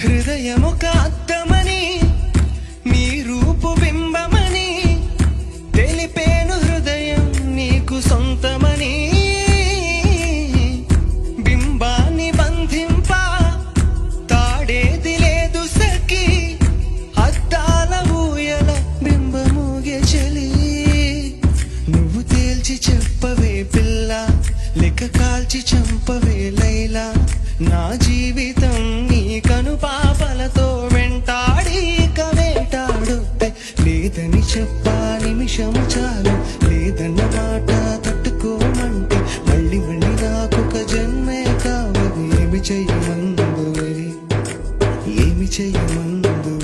హృదయమొక అద్దమని నీ రూపు బింబమని తెలిపేను హృదయం నీకు సొంతమని. బింబాన్ని బంధింప తాడేది లేదు సఖి అద్దాల ఊయల బింబమూగే చలి. నువ్వు తేల్చి చెప్పవే పిల్ల లెక్క కాల్చి చంపవే లైలా. నా జీవితం నీ పాపలతో వెంటాడి ఇక వేటాడుతే లేదని చెప్పా నిమిషము చాలు. లేదన్న మాట తట్టుకోమంటే మళ్ళీ మళ్ళీ నాకొక జన్మే కావదు. ఏమి చెయ్యమందు మరి? ఏమి చెయ్యమందు